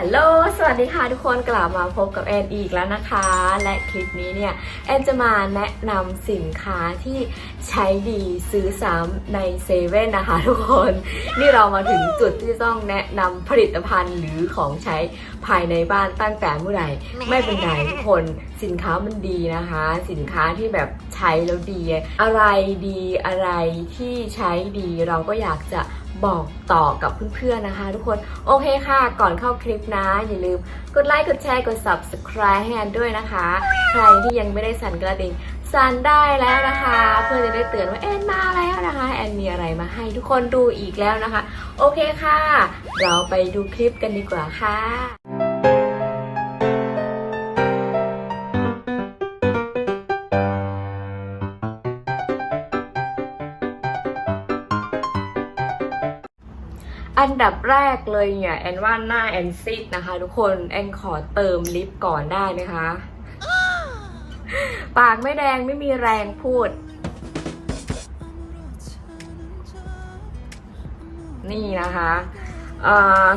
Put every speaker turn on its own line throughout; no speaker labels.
ฮัลโหล สวัสดีค่ะทุกคนกลับมาพบกับแอนอีกแล้วนะคะ และคลิปนี้เนี่ยแอนจะมาแนะนำสินค้าที่ใช้ดีซื้อซ้ำในเซเว่นนะคะทุกคน นี่เรามาถึงจุดที่ต้องแนะนำผลิตภัณฑ์หรือของใช้ภายในบ้านตั้งแต่เมื่อไหร่ ไม่เป็นไรทุกคนสินค้ามันดีนะคะ สินค้าที่แบบ ใช้แล้วดี อะไรดีอะไรที่ใช้ดีเราก็อยากจะบอกต่อกับเพื่อนๆนะคะ ทุกคน โอเคค่ะ ก่อนเข้าคลิปนะ อย่าลืมกดไลค์กดแชร์กด subscribe ให้แอนด้วยนะคะ ใครที่ยังไม่ได้สั่นกระดิ่งสั่นได้แล้วนะคะ เพื่อจะได้เตือนว่าแอนมาแล้วนะคะ แอนมีอะไรมาให้ทุกคนดูอีกแล้วนะคะ โอเคค่ะ เราไปดูคลิปกันดีกว่าค่ะ อันดับแรกเลยเนี่ยแอนว่าหน้าแอนซิดนะคะ ทุกคนแอนขอเติมลิปก่อนได้ไหมคะ ปากไม่แดงไม่มีแรงพูด นี่นะคะ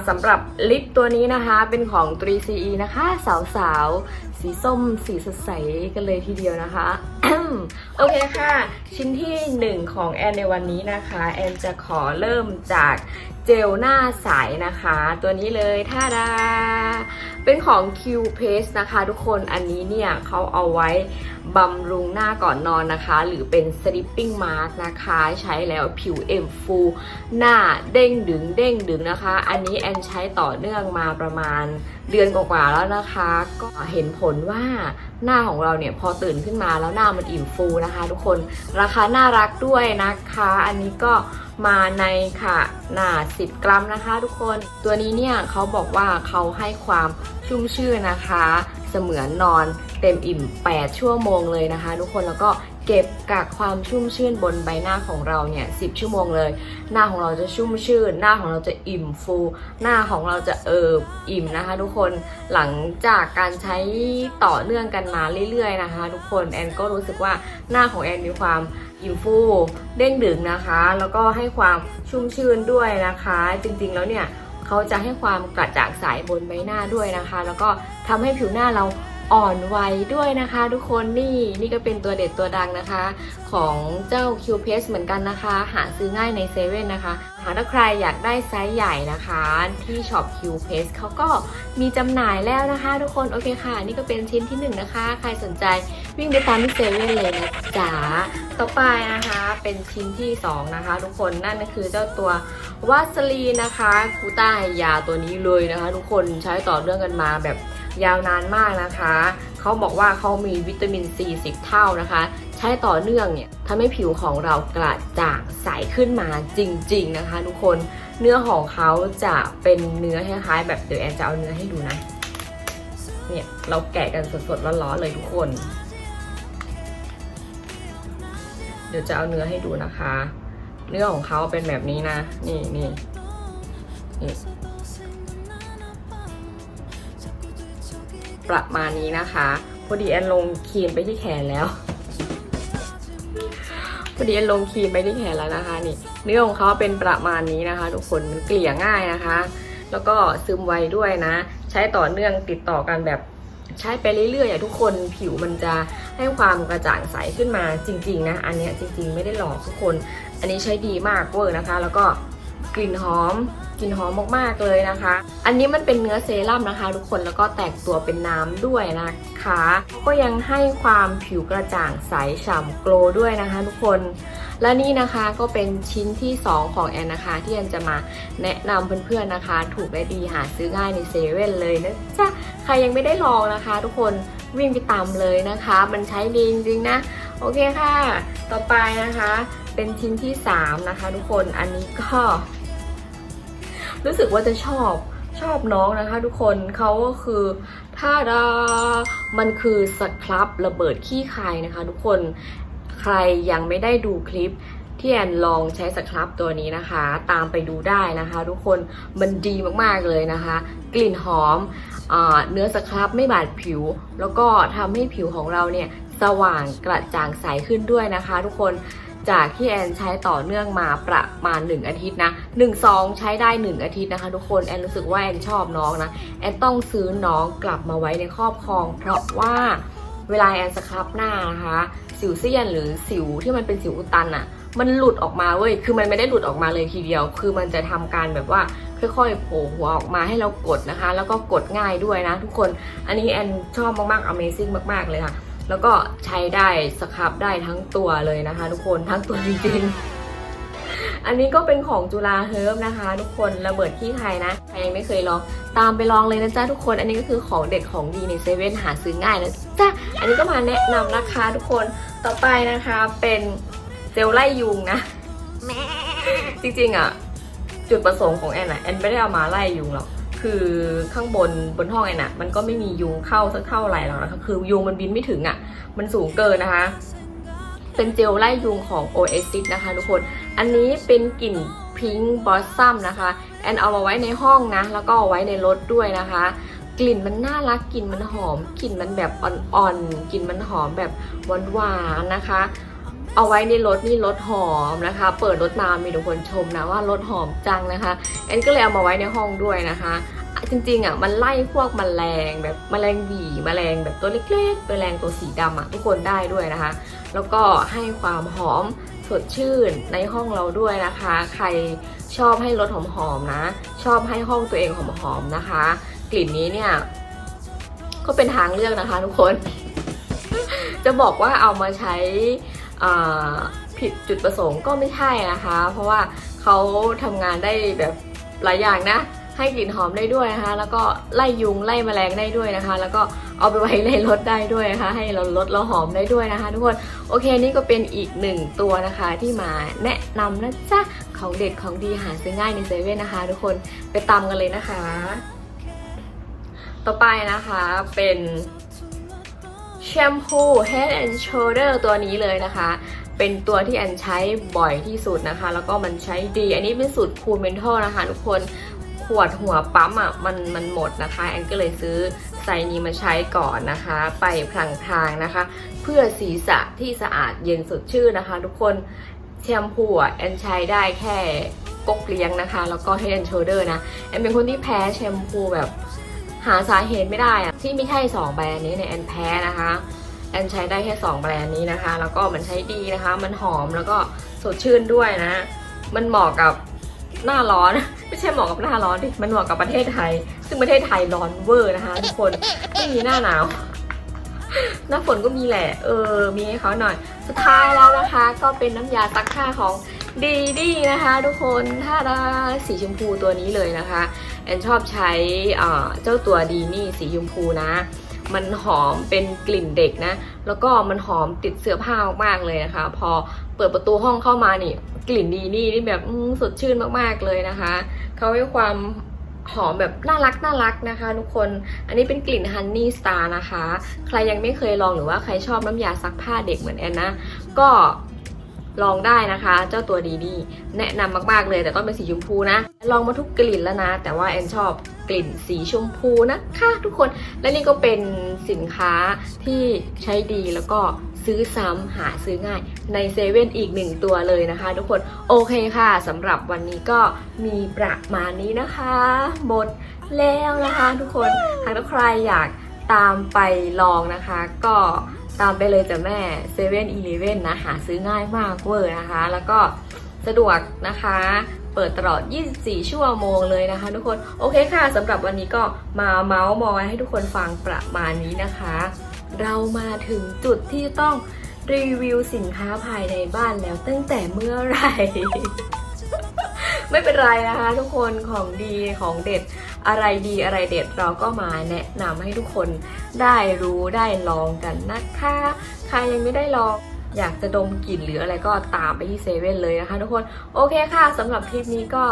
สำหรับลิปตัวนี้นะคะ เป็นของ 3CE นะคะ สาวๆสีส้มสีสดใสกันเลยทีเดียวนะคะโอเคค่ะ ชิ้นที่หนึ่งของแอนในวันนี้นะคะ แอนจะขอเริ่มจากเจลหน้าใสนะคะ ตัวนี้เลยท่าดา เป็นของ Q Paste นะคะ ทุกคนอันนี้เนี่ยเขาเอาไว้บำรุงหน้าก่อนนอนนะคะ หรือเป็น sleeping mask นะคะ ใช้แล้วผิวเอ็มฟูหน้าเด้งดึงเด้งดึงนะคะ อันนี้แอนใช้ต่อเนื่องมาประมาณเดือนกว่าๆแล้วนะคะ ก็เห็นผลว่า หน้าของเราเนี่ยพอตื่นขึ้นมาแล้วหน้ามันอิ่มฟูนะคะ ทุกคนราคาน่ารักด้วยนะคะ อันนี้ก็มาในค่ะหนา10 กรัมนะคะ ทุกคนตัวนี้เนี่ยเขาบอกว่าเขาให้ความชุ่มชื่นนะคะ เสมือนนอนเต็มอิ่ม 8 ชั่วโมงเลยนะคะ ทุกคนแล้วก็ เก็บกักความชุ่มชื่นบนใบหน้าของเราเนี่ย10ชั่วโมงเลย หน้าของเราจะชุ่มชื่น หน้าของเราจะอิ่มฟู หน้าของเราจะเอิบอิ่มนะคะ ทุกคนหลังจากการใช้ต่อเนื่องกันมาเรื่อยๆนะคะ ทุกคนแอนก็รู้สึกว่าหน้าของแอนมีความอิ่มฟูเด้งดึงนะคะ แล้วก็ให้ความชุ่มชื่นด้วยนะคะ จริงๆแล้วเนี่ยเขาจะให้ความกระจ่างใสบนใบหน้าด้วยนะคะ แล้วก็ทำให้ผิวหน้าเรา อ่อนไวด้วยนะคะทุกคนนี่นี่ก็เป็นตัวเด็ดตัวดังนะคะ ของเจ้า Q p a s เหมือนกันนะคะ หาซื้อง่ายในเซเว่นนะคะหากถ้าใครอยากได้ไซส์ใหญ่นะคะ ที่ช็อป Q p a s เขาก็มีจำหน่ายแล้วนะคะ ทุกคนโอเคค่ะ นี่ก็เป็นชิ้นที่หนึ่งนะคะ ใครสนใจวิ่งไปตามที่เซเว่นเลยนะจ๋าต่อไปนะคะเป็นชิ้นที่สองนะคะ ทุกคนนั่นก็คือเจ้าตัววาสลีนนะคะกูต้ายาตัวนี้เลยนะคะ ทุกคนใช้ต่อเนื่องกันมาแบบ ยาวนานมากนะคะ เขาบอกว่าเขามีวิตามินซี10เท่านะคะ ใช้ต่อเนื่องเนี่ยทำให้ผิวของเรากระจ่างใสขึ้นมาจริง ๆ นะคะ ทุกคนเนื้อของเขาจะเป็นเนื้อคล้ายๆแบบเดี๋ยวแอนจะเอาเนื้อให้ดูนะเนี่ยเราแกะกันสดๆร้อนๆเลยทุกคน เดี๋ยวจะเอาเนื้อให้ดูนะคะ เนื้อของเขาเป็นแบบนี้นะ นี่นี่นี่ ประมาณนี้นะคะ พอดีแอนลงครีมไปที่แขนแล้ว พอดีแอนลงครีมไปที่แขนแล้วนะคะนี่เนื้อของเขาเป็นประมาณนี้นะคะ ทุกคนมันเกลี่ยง่ายนะคะ แล้วก็ซึมไวด้วยนะ ใช้ต่อเนื่องติดต่อกันแบบใช้ไปเรื่อยๆอะทุกคนผิวมันจะให้ความกระจ่างใสขึ้นมาจริง ๆ นะ อันเนี้ยจริง ๆ ไม่ได้หลอกทุกคน อันนี้ใช้ดีมากเวอร์นะคะ แล้วก็ กลิ่นหอมกลิ่นหอมมากๆเลยนะคะ อันนี้มันเป็นเนื้อเซรั่มนะคะ ทุกคนแล้วก็แตกตัวเป็นน้ำด้วยนะคะ ก็ยังให้ความผิวกระจ่างใสฉ่ำโกลด้วยนะคะ ทุกคน และนี่นะคะก็เป็นชิ้นที่ 2 ของแอนนะคะ ที่แอนจะมาแนะนำเพื่อนๆนะคะ ถูกและดีหาซื้อง่ายในเซเว่นเลยนะจ๊ะใครยังไม่ได้ลองนะคะ ทุกคนวิ่งไปตามเลยนะคะ มันใช้ดีจริงๆนะ โอเคค่ะ ต่อไปนะคะ เป็นชิ้นที่ 3 นะคะ ทุกคนอันนี้ก็ รู้สึกว่าจะชอบชอบน้องนะคะทุกคนเขาก็คือท่าดามันคือสครับระเบิดขี้คายนะคะ ทุกคนใครยังไม่ได้ดูคลิปที่แอนลองใช้สครับตัวนี้นะคะ ตามไปดูได้นะคะ ทุกคนมันดีมากๆเลยนะคะ กลิ่นหอมอเนื้อสครับไม่บาดผิว แล้วก็ทำให้ผิวของเราเนี่ยสว่างกระจ่างใสขึ้นด้วยนะคะ ทุกคน จากที่แอนใช้ต่อเนื่องมาประมาณ 1 อาทิตย์นะ1ซองใช้ได้ 1 อาทิตย์นะคะ ทุกคนแอนรู้สึกว่าแอนชอบน้องนะแอนต้องซื้อน้องกลับมาไว้ในครอบครอง เพราะว่าเวลาแอนสครับหน้านะคะ สิวเซียนหรือสิวที่มันเป็นสิวอุดตันอะมันหลุดออกมาเว้ย คือมันไม่ได้หลุดออกมาเลยทีเดียว คือมันจะทำการแบบว่าค่อยๆโผล่หัวออกมาให้เรากดนะคะ แล้วก็กดง่ายด้วยนะทุกคน อันนี้แอนชอบมากๆ Amazing มากๆเลยค่ะ แล้วก็ใช้ได้สครับได้ทั้งตัวเลยนะคะ ทุกคนทั้งตัวจริงๆ อันนี้ก็เป็นของจุฬาเฮิร์บนะคะ ทุกคนระเบิดที่ไทยนะใครยังไม่เคยลองตามไปลองเลยนะจ๊ะทุกคน อันนี้ก็คือของเด็ดของดีในเซเว่นหาซื้อง่ายนะจ๊ะอันนี้ก็มาแนะนำนะคะ ทุกคนต่อไปนะคะเป็นเจลไล่ยุงนะจริงๆอะจุดประสงค์ของแอนอะแอนไม่ได้เอามาไล่ยุงหรอก คือข้างบนบนห้องแอนอะมันก็ไม่มียุงเข้าสักเท่าไหร่หรอกนะคะคือยุงมันบินไม่ถึงอะมันสูงเกินนะคะ เป็นเจลไล่ยุงของ Oasis นะคะทุกคน อันนี้เป็นกลิ่นพิงค์บอสซัมนะคะ แอนเอามาไว้ในห้องนะ แล้วก็เอาไว้ในรถด้วยนะคะ กลิ่นมันน่ารัก กลิ่นมันหอม กลิ่นมันแบบอ่อนๆ กลิ่นมันหอมแบบหวานๆนะคะ เอาไว้ในรถนี่รถหอมนะคะ เปิดรถมามีทุกคนชมนะว่ารถหอมจังนะคะแอนก็เลยเอามาไว้ในห้องด้วยนะคะจริงๆอะมันไล่พวกมแมลงแบบมแมลงหวีมแมลงแบบตัวเล็กๆแมลงตัวสีดำอะทุกคนได้ด้วยนะคะ แล้วก็ให้ความหอมสดชื่นในห้องเราด้วยนะคะ ใครชอบให้รถหอมๆนะ ชอบให้ห้องตัวเองหอมๆนะคะ กลิ่นนี้เนี่ย ก็เป็นทางเลือกนะคะ ทุกคน จะบอกว่าเอามาใช้ ผิดจุดประสงค์ก็ไม่ใช่นะคะ เพราะว่าเขาทำงานได้แบบหลายอย่างนะ ให้กลิ่นหอมได้ด้วยนะคะ แล้วก็ไล่ยุงไล่แมลงได้ด้วยนะคะ แล้วก็เอาไปไว้ในรถได้ด้วยนะคะ ให้เราลดเราหอมได้ด้วยนะคะ ทุกคนโอเคนี่ก็เป็นอีกหนึ่งตัวนะคะที่มาแนะนำนะจ๊ะของเด็ดของดีหาซื้อง่ายในเซเว่นนะคะ ทุกคนไปตามกันเลยนะคะ ต่อไปนะคะเป็น แชมพู Head and Shoulder ตัวนี้เลยนะคะ เป็นตัวที่แอนใช้บ่อยที่สุดนะคะ แล้วก็มันใช้ดี อันนี้เป็นสูตรคูลเมนทอลนะคะทุกคนขวดหัวปั๊มอะมันมันหมดนะคะ แอนก็เลยซื้อไซส์นี้มาใช้ก่อนนะคะ ไปพลางๆนะคะ เพื่อศีรษะที่สะอาดเย็นสดชื่นนะคะ ทุกคนแชมพูอะแอนใช้ได้แค่กกเลี้ยงนะคะ แล้วก็ Head and Shoulder นะแอนเป็นคนที่แพ้แชมพูแบบ หาสาเหตุไม่ได้อะที่ม่ใช่2แบรนด์นี้เนี่ยแอนแพ้นะคะแอนใช้ได้แค่ 2 แบรนด์นี้นะคะ แล้วก็มันใช้ดีนะคะ มันหอมแล้วก็สดชื่นด้วยนะ มันเหมาะกับหน้าร้อน ไม่ใช่เหมาะกับหน้าร้อนดิ มันเหมาะกับประเทศไทย ซึ่งประเทศไทยร้อนเวอร์นะคะทุกคน ไม่มีหน้าหนาว หน้าฝนก็มีแหละ เออ มีให้เขาหน่อย สุดท้ายแล้วนะคะ ก็เป็นน้ำยาซักผ้าของดีดีนะคะ ทุกคน ถ้าได้สีชมพูตัวนี้เลยนะคะ แอนชอบใช้เจ้าตัวดีนี่สีชมพูนะ มันหอมเป็นกลิ่นเด็กนะ แล้วก็มันหอมติดเสื้อผ้ามากๆเลยนะคะ พอเปิดประตูห้องเข้ามานี่ กลิ่นดีนี่นี่แบบสดชื่นมากๆเลยนะคะเขาให้ความหอมแบบน่ารักน่ารักนะคะ ทุกคน อันนี้เป็นกลิ่นฮันนี่สตาร์นะคะ ใครยังไม่เคยลองหรือว่าใครชอบน้ำยาซักผ้าเด็กเหมือนแอนนะ ก็ ลองได้นะคะ เจ้าตัวดีนี่แนะนำมากๆเลย แต่ต้องเป็นสีชมพูนะ ลองมาทุกกลิ่นแล้วนะ แต่ว่าแอนชอบกลิ่นสีชมพูนะคะทุกคนและนี่ก็เป็นสินค้าที่ใช้ดีแล้วก็ซื้อซ้ำหาซื้อง่ายในเซเว่นอีกหนึ่งตัวเลยนะคะ ทุกคนโอเคค่ะสำหรับวันนี้ก็มีประมาณนี้นะคะ หมดแล้วนะคะ ทุกคนหากใครอยากตามไปลองนะคะ ก็ ตามไปเลยจ้ะแม่เซเว่นอีเลเว่นนะหาซื้อง่ายมากเวอร์นะคะ แล้วก็สะดวกนะคะ เปิดตลอด 24 ชั่วโมงเลยนะคะ ทุกคน โอเคค่ะสำหรับวันนี้ก็มาเมาส์มอยให้ทุกคนฟังประมาณนี้นะคะ เรามาถึงจุดที่ต้องรีวิวสินค้าภายในบ้านแล้วตั้งแต่เมื่อไหร่ ไม่เป็นไรนะคะ ทุกคนของดีของเด็ดอะไรดีอะไรเด็ดเราก็มาแนะนำให้ทุกคนได้รู้ได้ลองกันนะคะ ใครยังไม่ได้ลองอยากจะดมกลิ่นหรืออะไรก็ตามไปที่เซเว่นเลยนะคะทุกคน โอเคค่ะสำหรับคลิปนี้ก็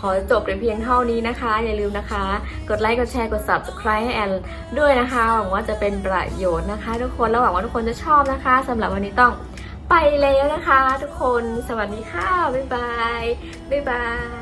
ขอจบเป็นเพียงเท่านี้นะคะ อย่าลืมนะคะ กดไลค์กดแชร์กด subscribe ให้แอนด้วยนะคะหวังว่าจะเป็นประโยชน์นะคะ ทุกคนแล้วหวังว่าทุกคนจะชอบนะคะสำหรับวันนี้ต้อง ไปแล้วนะคะ ทุกคน สวัสดีค่ะ บ๊ายบาย บ๊ายบาย